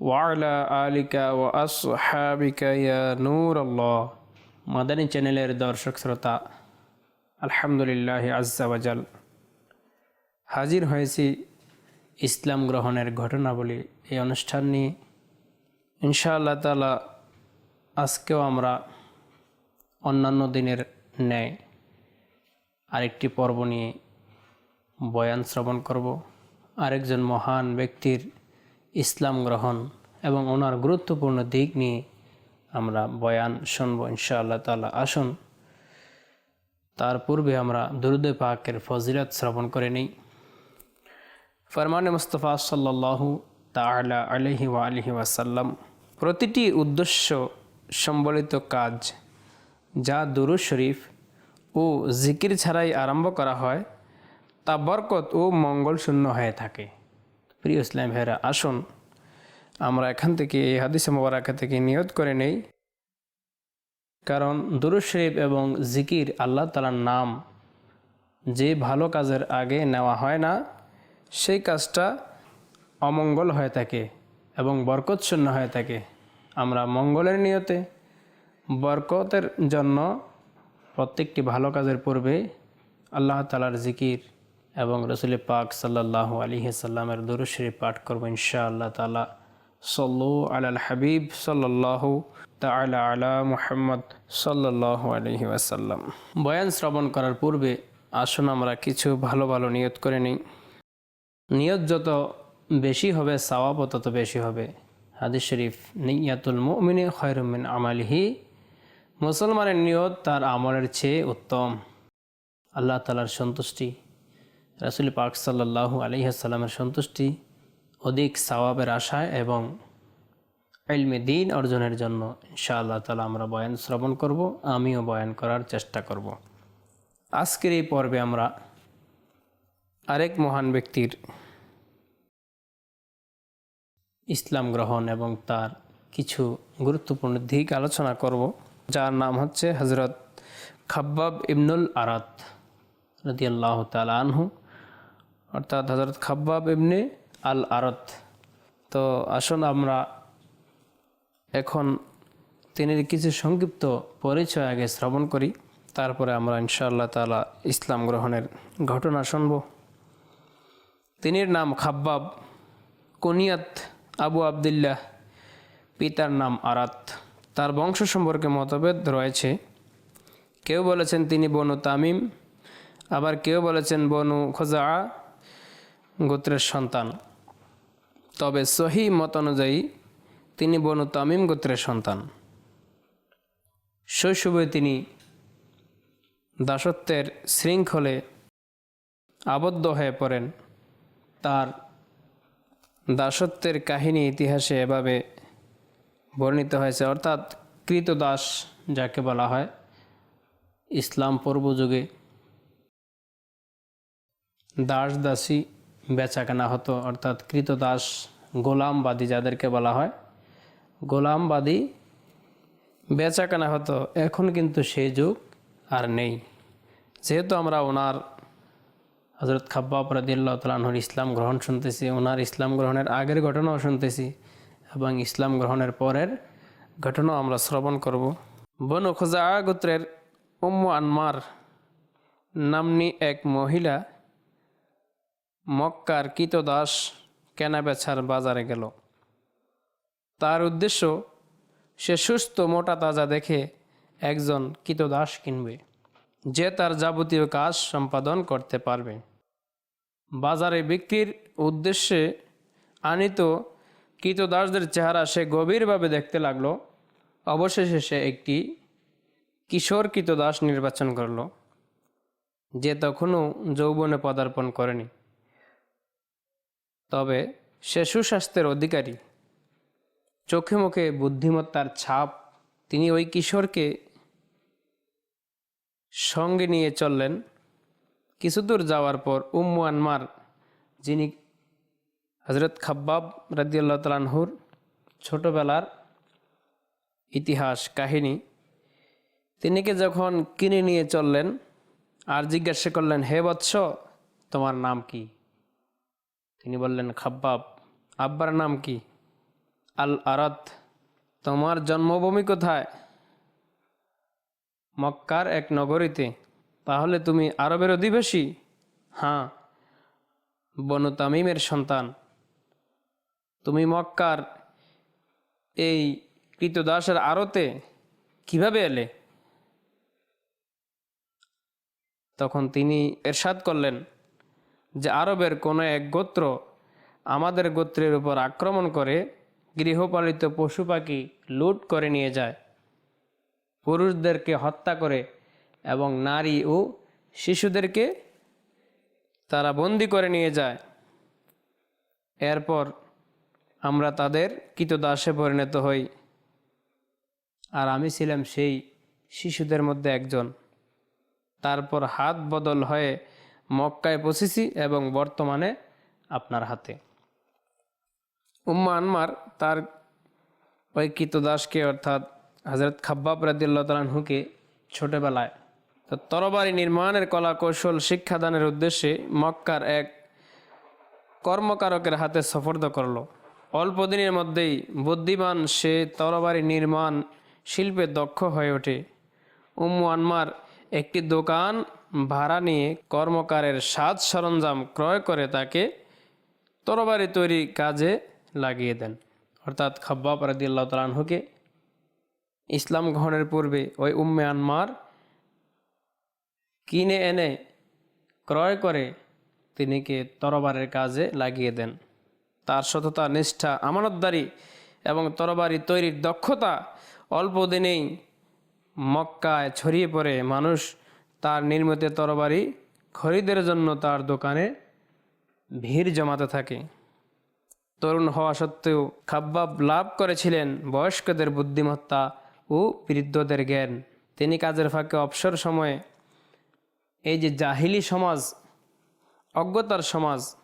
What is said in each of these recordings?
ওয়ালা আলিকা ও আসহাবিকা নূর আল্লাহ মাদানী চ্যানেলের দর্শক শ্রোতা আলহামদুলিল্লাহ আজাবাজাল হাজির হয়েছি ইসলাম গ্রহণের ঘটনাবলী এই অনুষ্ঠান নিয়ে ইনশাআল্লাহ তালা আজকেও আমরা অন্যান্য দিনের ন্যায় আরেকটি পর্ব নিয়ে বয়ান শ্রবণ করব আরেকজন মহান ব্যক্তির ইসলাম গ্রহণ এবং ওনার গুরুত্বপূর্ণ দিক নিয়ে আমরা বয়ান শুনব, ইনশাআল্লাহ তালা আসুন, তার পূর্বে আমরা দুরুদে পাকের ফজিলত শ্রবণ করে নিই। ফরমানে মুস্তফা সাল্লাল্লাহু তাআলা আলহি আলহি ওয়াসাল্লাম, প্রতিটি উদ্দেশ্য সম্বলিত কাজ যা দুরু শরীফ ও জিকির ছাড়াই আরম্ভ করা হয়, তা বরকত ও মঙ্গল শূন্য হয়ে থাকে। প্রিয় ইসলাম ভাইরা আসুন আমরা এখান থেকে এই হাদিস মোবারকা থেকে নিয়ত করে নেই। কারণ দুরু শরীফ এবং জিকির আল্লাহ তালার নাম, যে ভালো কাজের আগে নেওয়া হয় না, সেই কাজটা অমঙ্গল হয়ে থাকে এবং বরকত শূন্য হয়ে থাকে। আমরা মঙ্গলের নিয়তে, বরকতের জন্য প্রত্যেকটি ভালো কাজের পূর্বে আল্লাহ তালার জিকির এবং রসুল পাক সাল্লাহ আলী সাল্লামের দুরুশরী পাঠ করব ইনশা আল্লাহ তালা সল্লু আলাল হাবিব সাল্লাহ তালা আলা মুহাম্মদ সাল্লাহ আলহি আসাল্লাম বয়ান শ্রবণ করার পূর্বে আসুন আমরা কিছু ভালো ভালো নিয়ত করে নিই। নিয়ত যত বেশি হবে, সওয়াবও তত বেশি হবে। হাদিস শরীফ, নিয়াতুল মুমিনে খয়রুমিন আমালিহি। মুসলমানের নিয়ত তার আমলের চেয়ে উত্তম। আল্লাহ তালার সন্তুষ্টি। রাসুল পাক সাল্লাহু আলহিহাসাল্লামের সন্তুষ্টি। অধিক সওয়াবের আশায় এবং ইলমে দিন অর্জনের জন্য ইনশাআল্লাহ তালা আমরা বয়ান শ্রবণ করব, আমিও বয়ান করার চেষ্টা করব। আজকের এই পর্বে আমরা আরেক মহান ব্যক্তির ইসলাম গ্রহণ এবং তার কিছু গুরুত্বপূর্ণ দিক আলোচনা করব, যার নাম হচ্ছে হজরত খাব্বাব ইবনুল আরাত রদি আল্লাহ তাল আনহু। অর্থাৎ হজরত খাব্বাব ইবনে আল আরত তো আসুন আমরা এখন তিনি কিছু সংক্ষিপ্ত পরিচয় আগে শ্রবণ করি, তারপরে আমরা ইনশাআল্লাহ তালা ইসলাম গ্রহণের ঘটনা শুনব। তিনির নাম খাব্বাব, কুনিয়াত আবু আবদুল্লাহ, পিতার নাম আরাত। তার বংশ সম্পর্কে মতভেদ রয়েছে। কেউ বলেছেন তিনি বনু তামিম, আবার কেউ বলেছেন বনু খোজা গোত্রের সন্তান। তবে সহি মত অনুযায়ী তিনি বনু তামিম গোত্রের সন্তান। শৈশবে তিনি দাসত্বের শৃঙ্খলে আবদ্ধ হয়ে পড়েন। তার দাসত্বের কাহিনী ইতিহাসে এভাবে বর্ণিত হয়েছে। অর্থাৎ কৃতদাস যাকে বলা হয়, ইসলাম পূর্ব যুগে দাস দাসী বেচা কেনা হতো, অর্থাৎ কৃতদাস গোলামবাদী যাদেরকে বলা হয়। গোলামবাদী বেচা কেনা হতো, এখন কিন্তু সেই যুগ আর নেই। যেহেতু আমরা ওনার হজরত খাব্বাব রাদিল্লাহ তালাহর ইসলাম গ্রহণ শুনতেছি, ওনার ইসলাম গ্রহণের আগের ঘটনাও শুনতেছি এবং ইসলাম গ্রহণের পরের ঘটনাও আমরা শ্রবণ করব। বনু খোজা গোত্রের উম্মু আনমার নামনি এক মহিলা মক্কার কীতদাস কেনা বেচার বাজারে গেল। তার উদ্দেশ্য, সে সুস্থ মোটা তাজা দেখে একজন কীতদাস কিনবে, যে তার যাবতীয় কাজ সম্পাদন করতে পারবে। বাজারে বিক্রির উদ্দেশ্যে আনিত কৃতদাসদের চেহারা সে গভীরভাবে দেখতে লাগল। অবশেষে সে একটি কিশোর কৃতদাস নির্বাচন করল, যে তখনও যৌবনে পদার্পণ করেনি। তবে সে সুস্বাস্থ্যের অধিকারী। চোখে মুখে বুদ্ধিমত্তার ছাপ, তিনি ওই কিশোরকে সঙ্গে নিয়ে চললেন। কিছু দূর যাওয়ার পর উম্মু আনমার, যিনি হজরত খাব্বাব রাদিয়াল্লাহ তালানহুর ছোটবেলার ইতিহাস, কাহিনী, তিনিকে যখন কিনে নিয়ে চললেন আর জিজ্ঞাসা করলেন, হে বৎস, তোমার নাম কি? তিনি বললেন, খাব্বাব, আব্বার নাম কি? আল আরাত, তোমার জন্মভূমি কোথায়? মক্কার এক নগরীতে। তাহলে তুমি আরবের অধিবাসী? হ্যাঁ বনু তামিমের সন্তান। তুমি মক্কার এই কৃতদাসের আড়তে কীভাবে এলে? তখন তিনি এরশাদ করলেন যে আরবের কোনো এক গোত্র আমাদের গোত্রের উপর আক্রমণ করে গৃহপালিত পশু পাখি লুট করে নিয়ে যায়। পুরুষদেরকে হত্যা করে এবং নারী ও শিশুদেরকে তারা বন্দি করে নিয়ে যায়। এরপর আমরা তাদের কৃতদাসে পরিণত হই। আর আমি ছিলাম সেই শিশুদের মধ্যে একজন। তারপর হাত বদল হয়ে মক্কায় পৌঁছেছি এবং বর্তমানে আপনার হাতে। উম্মা আনমার তার ওই কৃতদাসকে অর্থাৎ হজরত খাব্বাব রাদিল্লা তালাহুকে ছোটবেলায় তো তরবারি নির্মাণের কলা কৌশল শিক্ষাদানের উদ্দেশ্যে মক্কার এক কর্মকারকের হাতে সফর্দ করল। অল্প দিনের মধ্যেই বুদ্ধিমান সে তরবারি নির্মাণ শিল্পে দক্ষ হয়ে ওঠে। উম্মু আনমার একটি দোকান ভাড়া নিয়ে কর্মকারের সাজ সরঞ্জাম ক্রয় করে তাকে তরবারি তৈরি কাজে লাগিয়ে দেন। অর্থাৎ খাব্বাব রাদিয়াল্লাহ তালাহুকে ইসলাম গ্রহণের পূর্বে ওই উম্মে আনমার কিনে এনে ক্রয় করে তিনিকে তরবারের কাজে লাগিয়ে দেন। তার সততা, নিষ্ঠা, আমানতদারি এবং তরবারি তৈরির দক্ষতা অল্প দিনেই মক্কায় ছড়িয়ে পড়ে। মানুষ তার নির্মিত তরবারি খরিদের জন্য তার দোকানে ভিড় জমাতে থাকে। তরুণ হওয়া সত্ত্বেও খাব্বাব লাভ করেছিলেন বয়স্কদের বুদ্ধিমত্তা ও বৃদ্ধদের জ্ঞান। তিনি কাজের ফাঁকে অবসর সময়ে এই যে জাহিলি সমাজ, অজ্ঞতার সমাজ,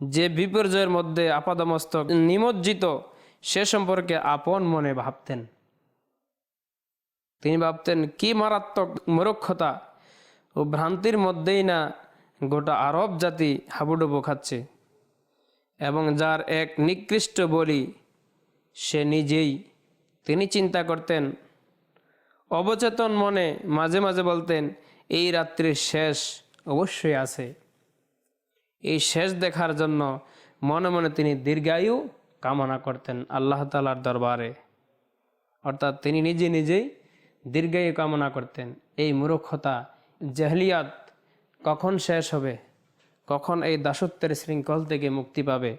যে বিপর্যয়ের মধ্যে আপাদমস্তক নিমজ্জিত, সে সম্পর্কে আপন মনে ভাবতেন। তিনি ভাবতেন, কি মারাত্মক মূর্খতা। ও ভ্রান্তির মধ্যেই না গোটা আরব জাতি হাবুডুবু খাচ্ছে। এবং যার এক নিকৃষ্ট বলি, সে নিজেই। তিনি চিন্তা করতেন, অবচেতন মনে মাঝে মাঝে বলতেন, এই রাত্রির শেষ অবশ্যই আছে। এই শেষ দেখার জন্য মনে মনে তিনি দীর্ঘায়ু কামনা করতেন আল্লাহ তালার দরবারে। অর্থাৎ তিনি নিজে নিজেই দীর্ঘায়ু কামনা করতেন। এই মূর্খতা, জেহলিয়াত কখন শেষ হবে? কখন এই দাসত্বের শৃঙ্খল থেকে মুক্তি পাবে?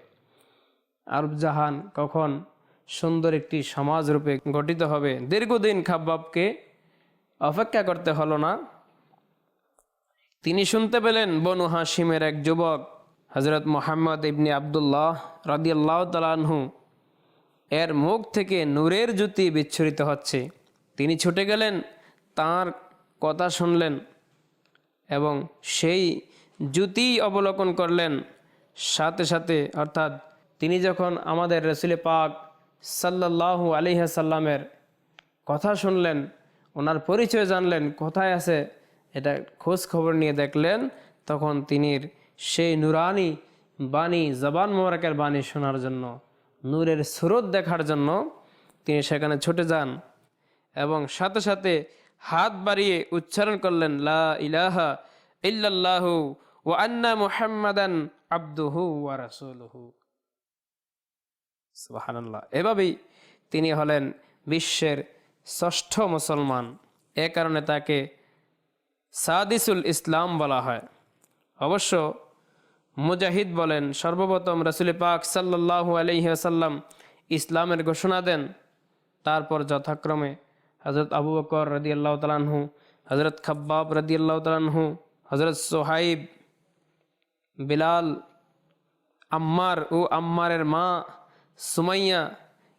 আরব জাহান কখন সুন্দর একটি সমাজ রূপে গঠিত হবে? দীর্ঘদিন খাব্বাবকে অপেক্ষা করতে হলো না। তিনি শুনতে পেলেন বনু হাসিমের এক যুবক হজরত মোহাম্মদ ইবনি আবদুল্লাহ রদিয়াল্লাহ তালাহু এর মুখ থেকে নূরের জ্যোতি বিচ্ছুরিত হচ্ছে। তিনি ছুটে গেলেন, তার কথা শুনলেন এবং সেই জ্যোতি অবলোকন করলেন। সাথে সাথে, অর্থাৎ তিনি যখন আমাদের রসুলে পাক সাল্লাহু আলিহাসাল্লামের কথা শুনলেন, ওনার পরিচয় জানলেন, কোথায় আছে এটা খোঁজ খবর নিয়ে দেখলেন, তখন তিনি সেই নুরানি বাণী, জবান মোবারকের বাণী শোনার জন্য, নূরের স্রোত দেখার জন্য তিনি সেখানে ছুটে যান। এবং সাথে সাথে হাত বাড়িয়ে উচ্চারণ করলেন, লা ইলাহা ইল্লাল্লাহু ও আন্না মুহাম্মাদান আব্দুহু ওয়া রাসূলুহু। সুবহানাল্লাহ। এভাবেই তিনি হলেন বিশ্বের ষষ্ঠ মুসলমান। এ কারণে তাকে সাদিসুল ইসলাম বলা হয়। অবশ্য মুজাহিদ বলেন, সর্বপ্রথম রসুল পাক সাল্লাহ আলহিহাসাল্লাম ইসলামের ঘোষণা দেন, তারপর যথাক্রমে হজরত আবু বকর রদি আল্লাহ তালাহু হজরত খাব্বাব রদি আল্লাহ তালাহু হজরত সোহাইব, বিলাল, আম্মার ও আম্মারের মা সুমাইয়া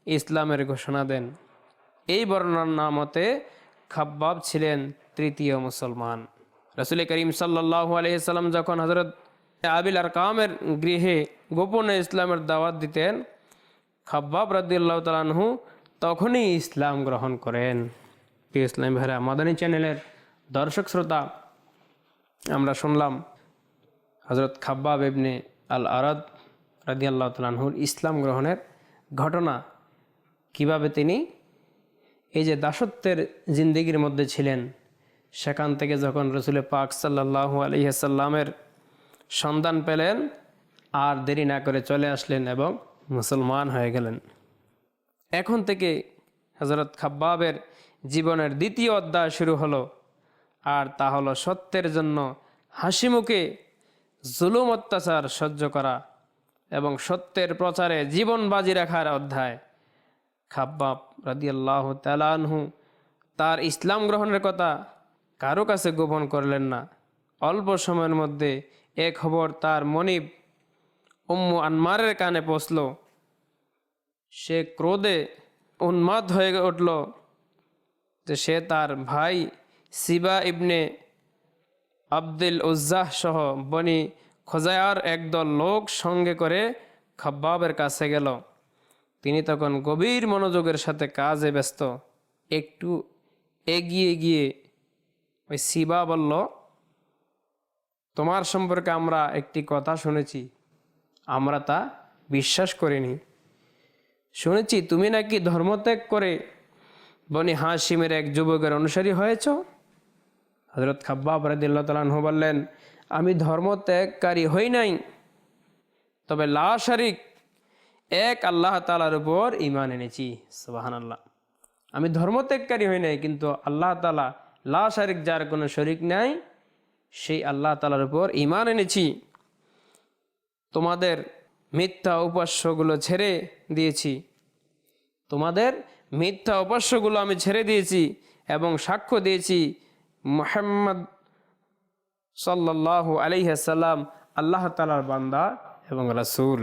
ইসলামের ঘোষণা দেন। এই বর্ণনা নামতে খাব্বাব ছিলেন তৃতীয় মুসলমান। রসুল করিম সাল্লাহ আলহিসাল্লাম যখন হজরত আবিল আর কামের গৃহে গোপনে ইসলামের দাওয়াত দিতেন, খাব্বাব রাদিল্লাহ তালানহু তখনই ইসলাম গ্রহণ করেন। ইসলাম ভাইরা, মাদানী চ্যানেলের দর্শক শ্রোতা, আমরা শুনলাম হজরত খাব্বাব ইবনে আল আরাদ রাদিয়াল্লাহ তালানহুর ইসলাম গ্রহণের ঘটনা। কীভাবে তিনি এই যে দাসত্বের জিন্দিগির মধ্যে ছিলেন, সেখান থেকে যখন রসুল পাক সাল্লাহু আলহিহাসাল্লামের সন্ধান পেলেন, আর দেরি না করে চলে আসলেন এবং মুসলমান হয়ে গেলেন। এখন থেকে হজরত খাব্বাবের জীবনের দ্বিতীয় অধ্যায় শুরু হলো। আর তা হলো সত্যের জন্য হাসি মুখে জুলুম অত্যাচার সহ্য করা এবং সত্যের প্রচারে জীবন বাজি রাখার অধ্যায়। খাব্বাব রাদিয়াল্লাহ তালানহু তার ইসলাম গ্রহণের কথা কারও কাছে গোপন করলেন না। অল্প সময়ের মধ্যে এ খবর তার মনিব উম্মু আনমারের কানে পৌঁছল। সে ক্রোধে উন্মাদ হয়ে উঠল যে সে তার ভাই সিবা ইবনে আব্দুল উজ্জাহ সহ বনি খোজায়ার একদল লোক সঙ্গে করে খাব্বাবের কাছে গেল। তিনি তখন গভীর মনোযোগের সাথে কাজে ব্যস্ত। একটু এগিয়ে গিয়ে ওই শিবা বলল, তোমার সম্পর্কে আমরা একটি কথা শুনেছি। আমরা তা বিশ্বাস করিনি। শুনেছি তুমি নাকি ধর্মত্যাগ করে বনি হাসিমের এক যুবকের অনুসারী হয়েছ? হজরত খাব্বাব রাদিল্লা তালাহু বললেন, আমি ধর্মত্যাগকারী হই নাই, তবে লাশারিক এক আল্লাহ তালার উপর ইমান এনেছি। সুবাহান আল্লাহ আমি ধর্মত্যাগকারী হই নাই, কিন্তু আল্লাহ তালা লা শারিক যার কোনো শরিক নাই, সেই আল্লাহ তালার উপর ইমান এনেছি। তোমাদের মিথ্যা উপাস্যগুলো ছেড়ে দিয়েছি। তোমাদের মিথ্যা উপাস্যগুলো আমি ছেড়ে দিয়েছি এবং সাক্ষ্য দিয়েছি মোহাম্মদ সাল্লাহ আলিহাসাল্লাম আল্লাহ তালার বান্দা এবং রাসুল।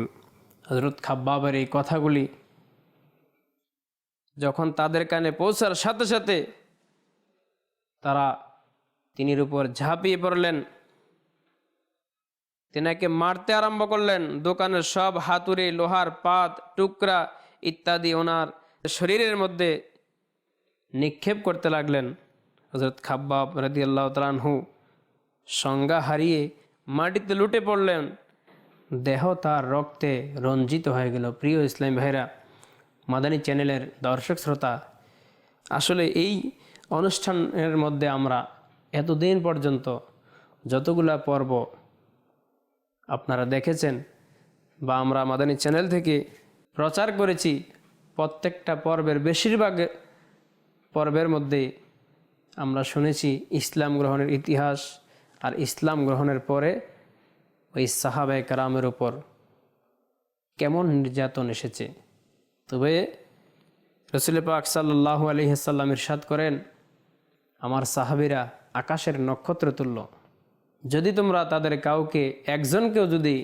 হজরত খাব্বাবের এই কথাগুলি যখন তাদের কানে পৌঁছার সাথে সাথে তারা তিনির উপর ঝাঁপিয়ে পড়লেন। তেনাকে মারতে আরম্ভ করলেন। দোকানের সব হাতুড়ি, লোহার পাত, টুকরা ইত্যাদি ওনার শরীরের মধ্যে নিক্ষেপ করতে লাগলেন। হজরত খাব্বাব রাদি আল্লাহ তালানহু সংজ্ঞা হারিয়ে মাটিতে লুটে পড়লেন। দেহ তার রক্তে রঞ্জিত হয়ে গেল। প্রিয় ইসলাম ভাইরা মাদানী চ্যানেলের দর্শক শ্রোতা, আসলে এই অনুষ্ঠানের মধ্যে আমরা এতদিন পর্যন্ত যতগুলা পর্ব আপনারা দেখেছেন বা আমরা মাদানী চ্যানেল থেকে প্রচার করেছি, প্রত্যেকটা পর্বের বেশিরভাগ পর্বের মধ্যে আমরা শুনেছি ইসলাম গ্রহণের ইতিহাস আর ইসলাম গ্রহণের পরে ওই সাহাবায় কারামের ওপর কেমন নির্যাতন এসেছে। তবে রসুল পাক সাল্লাহ আলহিসাল্লাম ইরশাদ করেন, আমার সাহাবিরা আকাশের নক্ষত্র তুল্য। যদি তোমরা তাদের কাউকে, একজনকেও যদি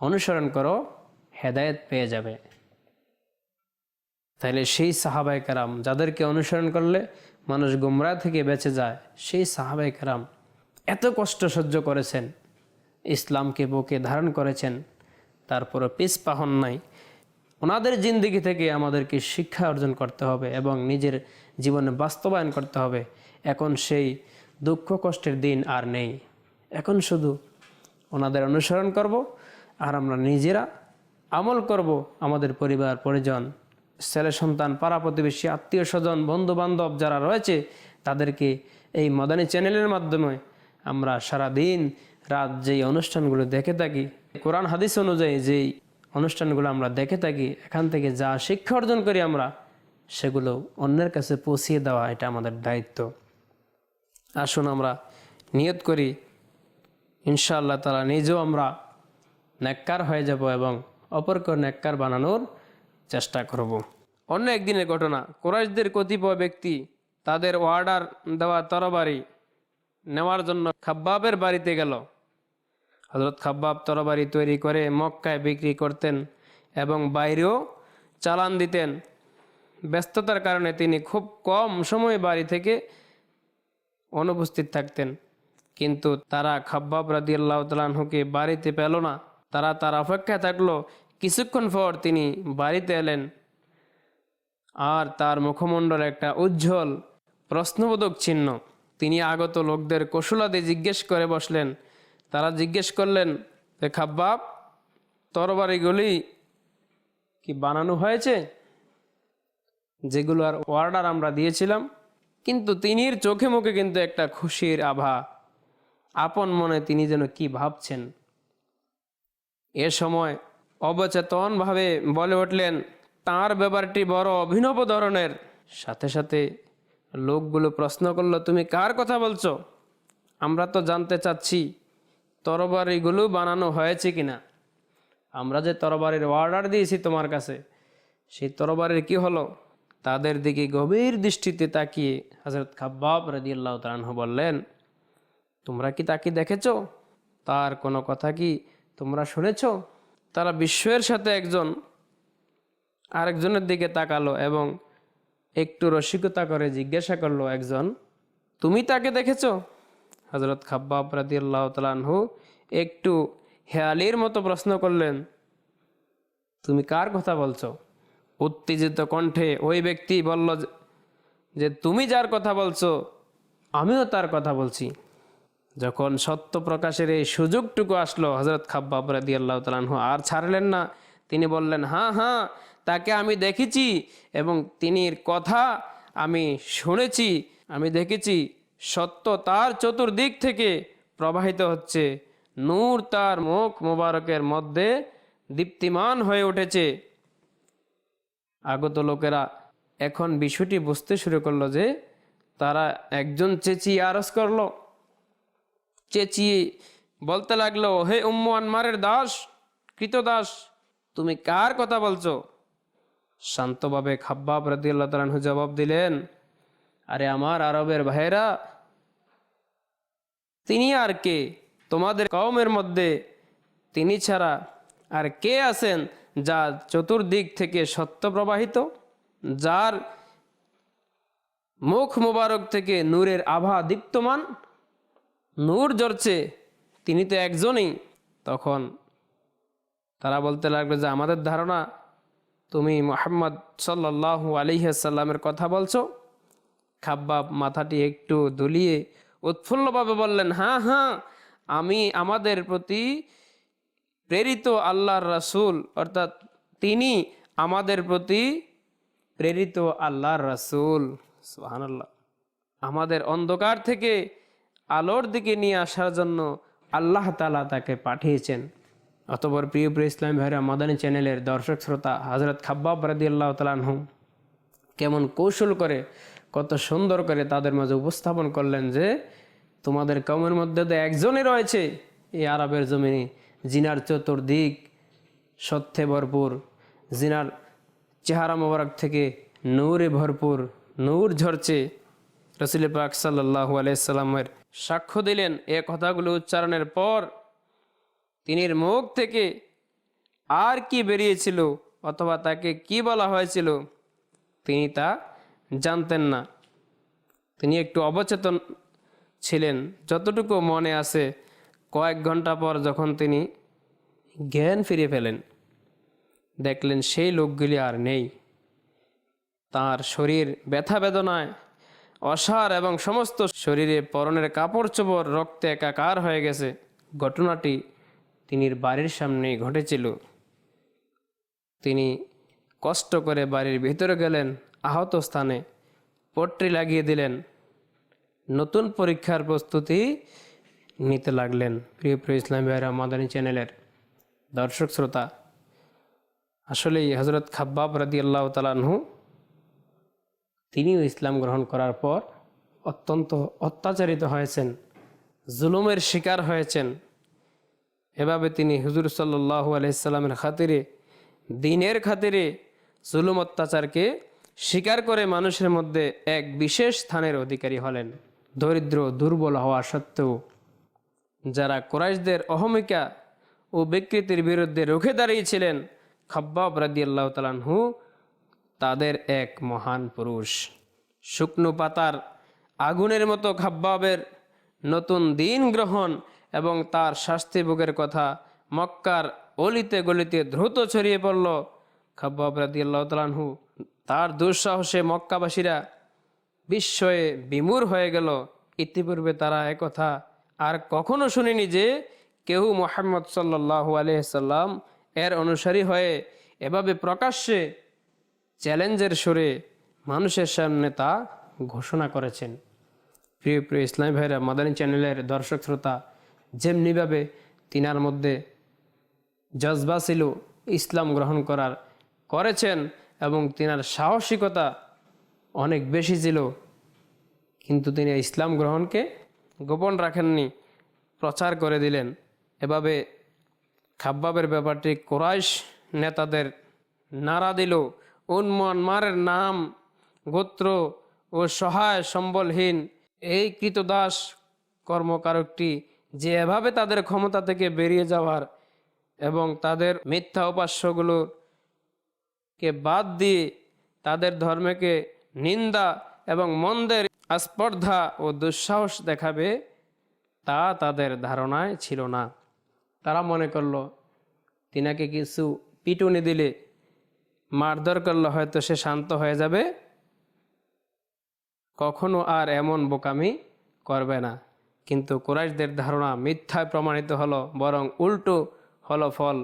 অনুসরণ করো, হেদায়েত পেয়ে যাবে। তাহলে সেই সাহাবাই কারাম যাদেরকে অনুসরণ করলে মানুষ গুমরা থেকে বেঁচে যায়, সেই সাহাবাই কারাম এত কষ্ট সহ্য করেছেন, ইসলামকে বুকে ধারণ করেছেন, তারপরও পিসপা হন নাই। ওনাদের জিন্দিগি থেকে আমাদেরকে শিক্ষা অর্জন করতে হবে এবং নিজের জীবনে বাস্তবায়ন করতে হবে। এখন সেই দুঃখ কষ্টের দিন আর নেই। এখন শুধু ওনাদের অনুসরণ করব আর আমরা নিজেরা আমল করব আমাদের পরিবার, পরিজন, ছেলে সন্তান, পাড়া প্রতিবেশী, আত্মীয় স্বজন বন্ধু বান্ধব যারা রয়েছে, তাদেরকে এই মদানী চ্যানেলের মাধ্যমে আমরা সারা দিন রাত যেই অনুষ্ঠানগুলো দেখে থাকি, কোরআন, হাদিস অনুযায়ী যেই অনুষ্ঠানগুলো আমরা দেখে থাকি, এখান থেকে যা শিক্ষা অর্জন করি আমরা, সেগুলো অন্যের কাছে পৌঁছিয়ে দেওয়া এটা আমাদের দায়িত্ব। আসুন আমরা নিয়ত করি, ইনশাআল্লাহ তালা নিজেও আমরা ন্যাক্কার হয়ে যাব এবং অপরকে ন্যাক্কার বানানোর চেষ্টা করব। অন্য একদিনের ঘটনা, কোরাইশদের কতিপয় ব্যক্তি তাদের অর্ডার দেওয়া তরবারি নেওয়ার জন্য খাব্বাবের বাড়িতে গেল। হজরত খাব্বাব তরবারি তৈরি করে মক্কায় বিক্রি করতেন এবং বাইরেও চালান দিতেন। ব্যস্ততার কারণে তিনি খুব কম সময় বাড়ি থেকে অনুপস্থিত থাকতেন। কিন্তু তারা খাব্বাব রাদি আল্লাহ তালাহুকে বাড়িতে পেল না। তারা তার অপেক্ষায় থাকল। কিছুক্ষণ পর তিনি বাড়িতে এলেন। আর তার মুখমণ্ডল একটা উজ্জ্বল, প্রশ্নবোধক চিহ্ন। তিনি আগত লোকদের কৌশলাদি জিজ্ঞেস করে বসলেন। তারা জিজ্ঞেস করলেন যে খাব্বাব, তরবারিগুলি কি বানানো হয়েছে? যেগুলো আর অর্ডার আমরা দিয়েছিলাম কিন্তু তিনির চোখে মুখে কিন্তু একটা খুশির আভা। আপন মনে তিনি যেন কি ভাবছেন? এ সময় অবচেতনভাবে বলে উঠলেন, তার ব্যাপারটি বড় অভিনব ধরনের। সাথে সাথে লোকগুলো প্রশ্ন করল, তুমি কার কথা বলছো? আমরা তো জানতে চাচ্ছি, তরবারিগুলো বানানো হয়েছে কিনা? আমরা যে তরবারির অর্ডার দিয়েছি তোমার কাছে, সেই তরবারির কি হলো? তাদের দিকে গভীর দৃষ্টিতে তাকিয়ে হজরত খাব্বাব রাদিয়াল্লাহু তাআলা বললেন, তোমরা কি তাকে দেখেছ? তার কোনো কথা কি তোমরা শুনেছ? তারা বিশ্বের সাথে একজন আরেকজনের দিকে তাকালো এবং একটু রসিকতা করে জিজ্ঞাসা করল, একজন, তুমি তাকে দেখেছ? হজরত খাব্বাব রাদিয়াল্লাহু তাআলাহু একটু হেয়ালির মতো প্রশ্ন করলেন, তুমি কার কথা বলছো? উত্তেজিত কণ্ঠে ওই ব্যক্তি বলল যে- তুমি যার কথা বলছো, আমিও তার কথা বলছি। যখন সত্য প্রকাশের এই সুযোগটুকু আসলো হজরত খাব্বাব রাদি আল্লাহ তালাহু আর ছাড়লেন না। তিনি বললেন হ্যাঁ হ্যাঁ তাকে আমি দেখেছি এবং তিনি কথা আমি শুনেছি, আমি দেখেছি। সত্য তার চতুর্দিক থেকে প্রবাহিত হচ্ছে। নূর তার মুখ মোবারকের মধ্যে দীপ্তিমান হয়ে উঠেছে। আগত লোকেরা এখন বিষয়টি বুঝতে শুরু করল যে তারা একজন চেঁচিয়ে আরস করল। চেঁচিয়ে বলতে লাগল, হে উম্মু আনমারের দাস কৃত দাস তুমি কার কথা বলছো? শান্তভাবে খাব্বাব তাআলা জবাব দিলেন, আরে আমার আরবের ভাইরা তিনি আর কে? তোমাদের কওমের মধ্যে তিনি ছাড়া আর কে আছেন? যা চতুর্দিক থেকে সত্য প্রবাহিত, যার মুখ মোবারক থেকে নূরের আভা দীপ্তমান, নূর জ্বরছে তিনি তো একজনই। তখন তারা বলতে লাগল যে, আমাদের ধারণা, তুমি মোহাম্মদ সাল্লাহ আলিহাসাল্লামের কথা বলছো? খাব্বাব মাথাটি একটু দুলিয়ে উৎফুল্লভাবে বললেন হ্যাঁ হ্যাঁ আমি আমাদের প্রতি প্রেরিত আল্লাহর রাসূল, অর্থাৎ তিনি আমাদের প্রতি প্রেরিত আল্লাহর রাসূল। সুবহানাল্লাহ। আমাদের অন্ধকার থেকে আলোর দিকে নিয়ে আসার জন্য আল্লাহ তালা তাকে পাঠিয়েছেন। অতপর প্রিয় প্রিয় ইসলাম ভাইরা, মাদানী চ্যানেলের দর্শক শ্রোতা হজরত খাব্বাব রাদি আল্লাহ তালাহু কেমন কৌশল করে, কত সুন্দর করে তাদের মাঝে উপস্থাপন করলেন যে, তোমাদের কমের মধ্যে তো একজনই রয়েছে এই আরবের জমিনে জিনার চতুর্দিক সত্যে ভরপুর, জিনার চেহারা মোবারক থেকে নূরে ভরপুর, নূর ঝরছে। রসুল পাক সাল্লাহু আলাইসাল্লামের সাক্ষ্য দিলেন এ কথাগুলো উচ্চারণের পর তিনির মুখ থেকে আর কি বেরিয়েছিল অথবা তাকে কি বলা হয়েছিল তিনি তা জানতেন না। তিনি একটু অবচেতন ছিলেন। যতটুকু মনে আছে কয়েক ঘণ্টা পর যখন তিনি জ্ঞান ফিরে ফেলেন দেখলেন সেই লোকগুলি আর নেই। তার শরীর ব্যথা বেদনায় অসার এবং সমস্ত শরীরে পরনের কাপড় চোপড় রক্তে একাকার হয়ে গেছে। ঘটনাটি তিনি বাড়ির সামনেই ঘটেছিল। তিনি কষ্ট করে বাড়ির ভিতরে গেলেন, আহত স্থানে পট্টি লাগিয়ে দিলেন। নতুন পরীক্ষার প্রস্তুতি নিতে লাগলেন। প্রিয় প্রিয় ইসলাম ভাইরা, মাদানী চ্যানেলের দর্শক শ্রোতা, আসলেই হজরত খাব্বাব রাদি আল্লাহ তালাহু তিনিও ইসলাম গ্রহণ করার পর অত্যন্ত অত্যাচারিত হয়েছেন, জুলুমের শিকার হয়েছেন। এভাবে তিনি হুজুর সাল্লাহ আলহিসাল্লামের খাতিরে, দিনের খাতিরে জুলুম অত্যাচারকে স্বীকার করে মানুষের মধ্যে এক বিশেষ স্থানের অধিকারী হলেন। দরিদ্র, দুর্বল হওয়া সত্ত্বেও যারা কোরাইশদের অহমিকা ও বিকৃতির বিরুদ্ধে রুখে দাঁড়িয়েছিলেন, খাব্বাব আল্লাহ তালাহু তাদের এক মহান পুরুষ। শুকনো পাতার আগুনের মতো খাব্বাবের নতুন দিন গ্রহণ এবং তার শাস্তি ভোগের কথা মক্কার অলিতে গলিতে দ্রুত ছড়িয়ে পড়ল। খাব্বাব আল্লাহ তালানহু তার দুঃসাহসে মক্কাবাসীরা বিস্ময়ে বিমূর হয়ে গেল। ইতিপূর্বে তারা একথা আর কখনো শুনিনি যে কেউ মোহাম্মদ সাল্লাহ আলহাম এর অনুসারী হয়ে এভাবে প্রকাশ্যে চ্যালেঞ্জের সুরে মানুষের সামনে তা ঘোষণা করেছেন। প্রিয় প্রিয় ইসলামী ভাইরা, মাদানী চ্যানেলের দর্শক শ্রোতা, যেমনিভাবে তিনার মধ্যে জজবা ছিল ইসলাম গ্রহণ করার, করেছেন এবং তিনার সাহসিকতা অনেক বেশি ছিল, কিন্তু তিনি ইসলাম গ্রহণকে গোপন রাখেননি, প্রচার করে দিলেন। এভাবে খাব্বাবের ব্যাপারটি কোরাইশ নেতাদের নাড়া দিল। উন্মনমারের নাম, গোত্র ও সহায় সম্বলহীন। এই কৃতদাস কর্মকারকটি যে এভাবে তাদের ক্ষমতা থেকে বেরিয়ে যাওয়ার এবং তাদের মিথ্যা উপাস্যগুলোর কে বাদ দিয়ে তাদের ধর্মকে নিন্দা এবং মন্দের আস্পর্ধা ও দুঃসাহস দেখাবে তা তাদের ধারণায় ছিল না। তারা মনে করল, তিনাকে কিছু পিটুনি দিলে মারধর করলে হয়তো সে শান্ত হয়ে যাবে। কখনো আর এমন বোকামি করবে না। কিন্তু কুরাইশদের ধারণা মিথ্যায় প্রমাণিত হলো, বরং উল্টো হলো ফল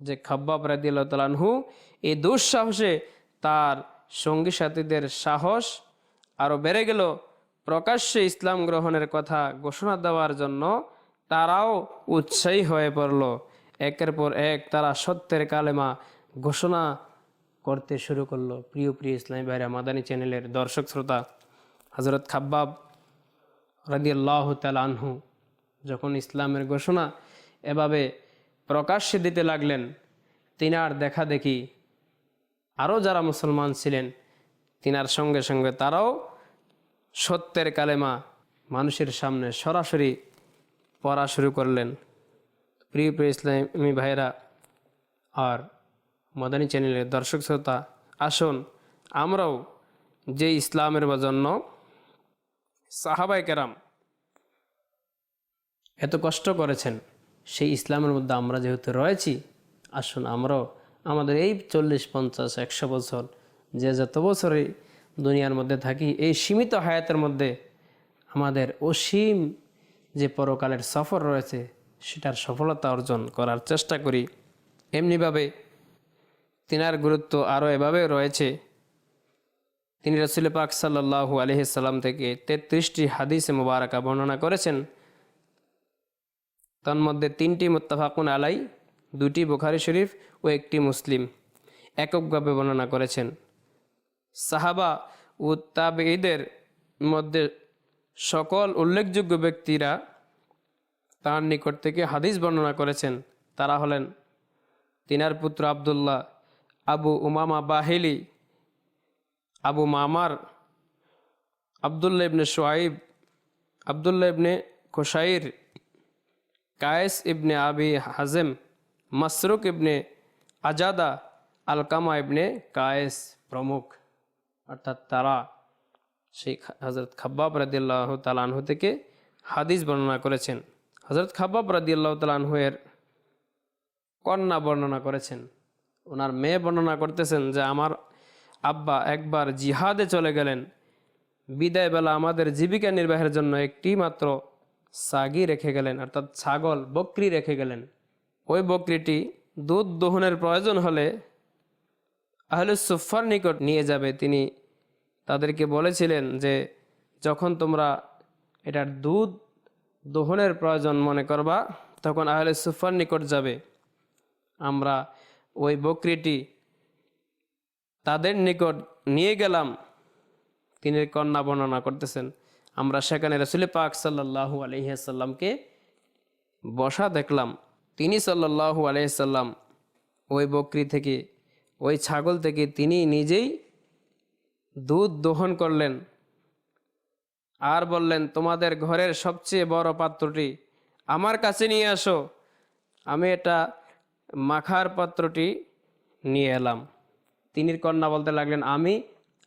যে খাব্বাব তালানহু এই দুঃসাহসে তার সঙ্গী সাথীদের সাহস আরও বেড়ে গেল। প্রকাশ্যে ইসলাম গ্রহণের কথা ঘোষণা দেওয়ার জন্য তারাও উৎসাহী হয়ে পড়ল। একের পর এক তারা সত্যের কালেমা ঘোষণা করতে শুরু করল। প্রিয় প্রিয় ইসলামী ভাইরা, মাদানী চ্যানেলের দর্শক, শ্রোতা হজরত খাব্বাব রাদিয়াল্লাহ আনহু যখন ইসলামের ঘোষণা এভাবে প্রকাশ্যে দিতে লাগলেন তিনার দেখা দেখি আরও যারা মুসলমান ছিলেন, তিনার সঙ্গে সঙ্গে তারাও সত্যের কালেমা মানুষের সামনে সরাসরি পড়া শুরু করলেন। প্রিয় প্রিয় ইসলামী ভাইরা আর মদানী চ্যানেলের দর্শক শ্রোতা, আসুন আমরাও যে ইসলামের জন্য সাহাবাই কেরাম এত কষ্ট করেছেন, সেই ইসলামের মধ্যে আমরা যেহেতু রয়েছি, আসুন আমরাও আমাদের এই চল্লিশ, পঞ্চাশ, একশো বছর, যে যত বছরই দুনিয়ার মধ্যে থাকি, এই সীমিত হায়াতের মধ্যে আমাদের অসীম যে পরকালের সফর রয়েছে, সেটার সফলতা অর্জন করার চেষ্টা করি। এমনিভাবে তিনার গুরুত্ব আরও এভাবে রয়েছে। তিনি রসুল পাক সাল্লাহু আলহিসাল্লাম থেকে তেত্রিশটি হাদিসে মুবারকা বর্ণনা করেছেন। তন্মধ্যে তিনটি মুত্তাফাকুন আলাই, দুটি বুখারি শরীফ ও একটি মুসলিম। এককভাবে বর্ণনা করেছেন। সাহাবা ও তাবেঈদের মধ্যে সকল উল্লেখযোগ্য ব্যক্তিরা তার নিকট থেকে হাদিস বর্ণনা করেছেন। তারা হলেন তিনার পুত্র আবদুল্লাহ, আবু উমামা বাহিলি, আবু মামার আবদুল্লা ইবনে সোয়াইব আবদুল্লা ইবনে খোসাইর Qais ibn Abi Hazim, Masruq ibn Ajda, Alqamah ibn Qais প্রমুখ। অর্থাৎ তারা সেই হজরত খাব্বাব রাদিল্লাহ তালানহু থেকে হাদিস বর্ণনা করেছেন। হজরত খাব্বাব রাদিল্লাহ তালানহু এর কন্যা বর্ণনা করেছেন। ওনার মেয়ে বর্ণনা করতেছেন যে, আমার আব্বা একবার জিহাদে চলে গেলেন। বিদায় বেলা আমাদের জীবিকা নির্বাহের জন্য একটি মাত্র সাগি রেখে গেলেন, অর্থাৎ ছাগল, বকরি রেখে গেলেন। ওই বকরিটি দুধ দহনের প্রয়োজন হলে আহলে সুফার নিকট নিয়ে যাবে। তিনি তাদেরকে বলেছিলেন যে, যখন তোমরা এটার দুধ দহনের প্রয়োজন মনে করবা, তখন আহলে সুফার নিকট যাবে। আমরা ওই বকরিটি তাদের নিকট নিয়ে গেলাম। তিনি কন্যা বর্ণনা করতেছেন, আমরা সেখানে রসুল পাক সাল্লাহু আলহিহাসাল্লামকে বসা দেখলাম। তিনি সাল্লাহু আলহিসাল্লাম ওই বকরি থেকে, ওই ছাগল থেকে তিনি নিজেই দুধ দোহন করলেন। আর বললেন, তোমাদের ঘরের সবচেয়ে বড় পাত্রটি আমার কাছে নিয়ে আসো। আমি এটা মাখার পাত্রটি নিয়ে এলাম। তিনির কন্যা বলতে লাগলেন, আমি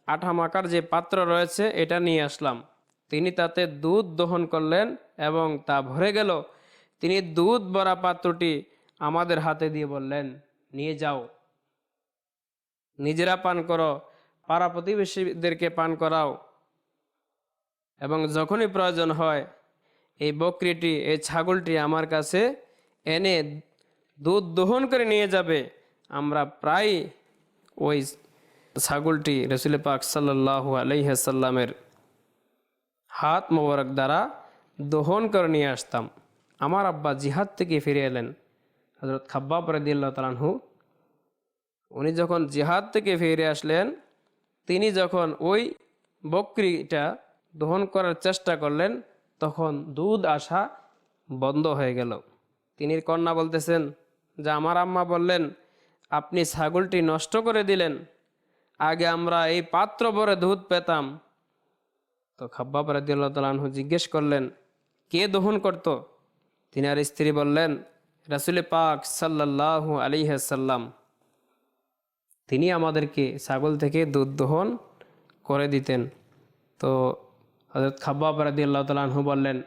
আঠা মাখার যে পাত্র রয়েছে, এটা নিয়ে আসলাম। তিনি তাতে দুধ দহন করলেন এবং তা ভরে গেল। তিনি দুধ ভরা পাত্রটি আমাদের হাতে দিয়ে বললেন, নিয়ে যাও। নিজেরা পান করো। পাড়া প্রতিবেশীদেরকে পান করাও। এবং যখনই প্রয়োজন হয়, এই বকরিটি, এই ছাগলটি আমার কাছে এনে দুধ দহন করে নিয়ে যাবে। আমরা প্রায় ওই ছাগলটি রসুল পাক সাল্লাহ আলহিহাসাল্লামের হাত মোবারক দ্বারা দহন করে নিয়ে আসতাম। আমার আব্বা জিহাদ থেকে ফিরে এলেন। হজরত খাব্বাব রদিল্লা তালানহু উনি যখন জিহাদ থেকে ফিরে আসলেন তিনি যখন ওই বকরিটা দহন করার চেষ্টা করলেন, তখন দুধ আসা বন্ধ হয়ে গেল। তিনি কন্যা বলতেছেন, যে আমার আম্মা বললেন, আপনি ছাগলটি নষ্ট করে দিলেন। আগে আমরা এই পাত্র ভরে দুধ পেতাম। তো খাব্বাব রাদিউল্লাহ তালাহু জিজ্ঞেস করলেন, কে দহন করত? তিনি আর স্ত্রী বললেন, রাসুল পাক সাল্লাহ আলিহাসাল্লাম তিনি আমাদেরকে ছাগল থেকে দুধ দহন করে দিতেন। তো হজরত খাব্বাব রাদি আল্লাহ তালু বললেন,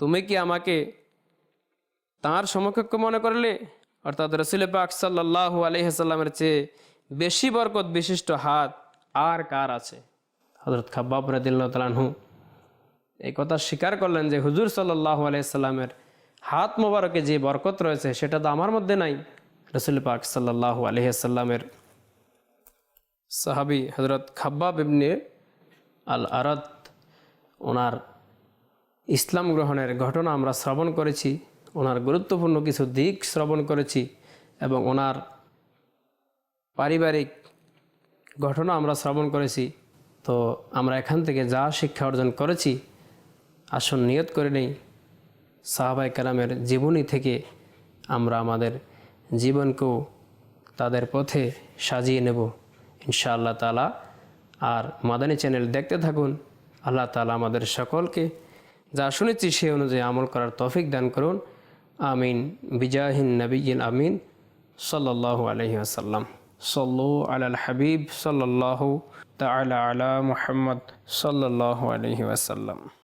তুমি কি আমাকে তাঁর সমকক্ষ মনে করলে? অর্থাৎ রসুল পাক সাল্লাহ আলহিহাসাল্লামের চেয়ে বেশি বরকত বিশিষ্ট হাত আর কার আছে? হজরত খাব্বাব রাদিল্লাহ তালাহু এই কথা স্বীকার করলেন যে হুজুর সাল্লাহ আলাইসাল্লামের হাত মোবারকে যে বরকত রয়েছে সেটা তো আমার মধ্যে নাই। রসুল পাক সাল্লাহ আলহিহাসাল্লামের সাহাবি হজরত খাব্বাব ইবনে আল আরত ওনার ইসলাম গ্রহণের ঘটনা আমরা শ্রবণ করেছি, ওনার গুরুত্বপূর্ণ কিছু দিক শ্রবণ করেছি এবং ওনার পারিবারিক ঘটনা আমরা শ্রবণ করেছি। তো আমরা এখান থেকে যা শিক্ষা অর্জন করেছি আসন নিয়ত করে নেই। সাহাবাই কালামের জীবনী থেকে আমরা আমাদের জীবনকেও তাদের পথে সাজিয়ে নেব, ইনশাআল্লাহ তালা আর মাদানী চ্যানেল দেখতে থাকুন, আল্লাহ তালা আমাদের সকলকে যা শুনেছি সে অনুযায়ী আমল করার তফিক দান করুন। আমিন। বিজাহিন নবীন আমিন। সাল্লাহ আলহি আসাল্লাম সল্লু আল হাবিব সাল্লাহ তালা আলা মুহাম্মদ সাল্লাহ আলহি আসাল্লাম